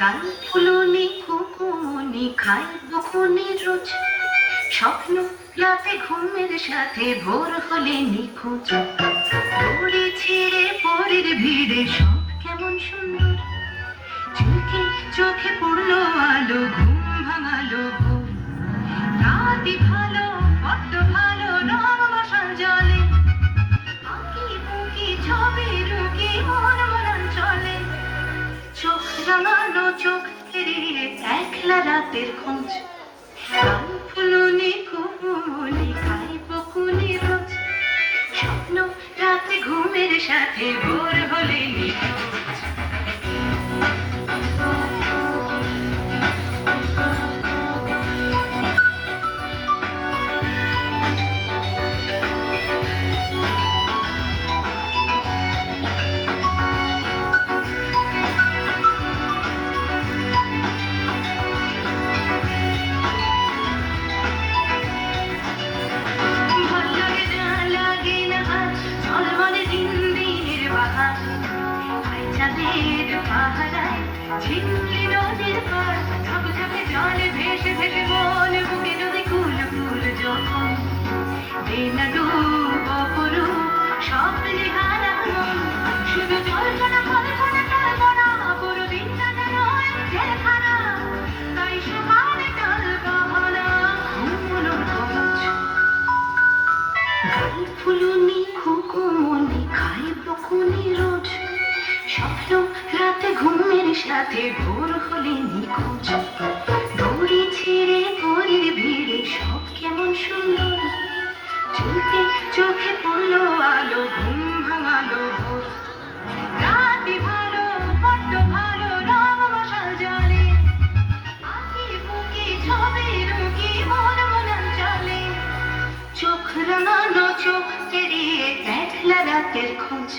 গান ফুলনি কুকুমনি খায় বকুনি রোজ। স্বপ্ন রাতে ঘুমের সাথে ভোর হলে নিখোঁজ পড়ে ছেড়ে পরের ভিড়ে সব কেমন সুন্দর। চোখে চোখে পড়ল আলো, ঘুম চোখ এড়িয়ে একলা রাতের খোঁজ। গান ফুলনি, কুমনি খাই বকুনি রোজ। স্বপ্ন রাতে ঘুমের সাথে ভোর হলে নিখোঁজ। চাঁদের পাহারায় ঝিমলি নদীর পার ঝাঁক ঝাঁকে জলে ভেসে ভেসে বন, বুকে যদি কুল কুল যখন দিনা ডুব স্বপ্নে হারা মন শুধু জল্পনা, কল্পনা কল্পনা পুরো দিনটা যেন জেলখানা তাই সকালে টাল বাহানা ঘুমনো খোঁজ গাল ফুলুনি খুকুমনি খাই বকুনি রোজ। স্বপ্ন রাতে ঘুমের সাথে ভোর হলে নিখোঁজ। দড়ি ছিঁড়ে পরের ভিড়ে সব কেমন সুন্দর। চোখে চোখে পড়ল আলো, ঘুম ভাঙালো চোখ রাঙানো, চোখ একলা রাতের খোঁজ।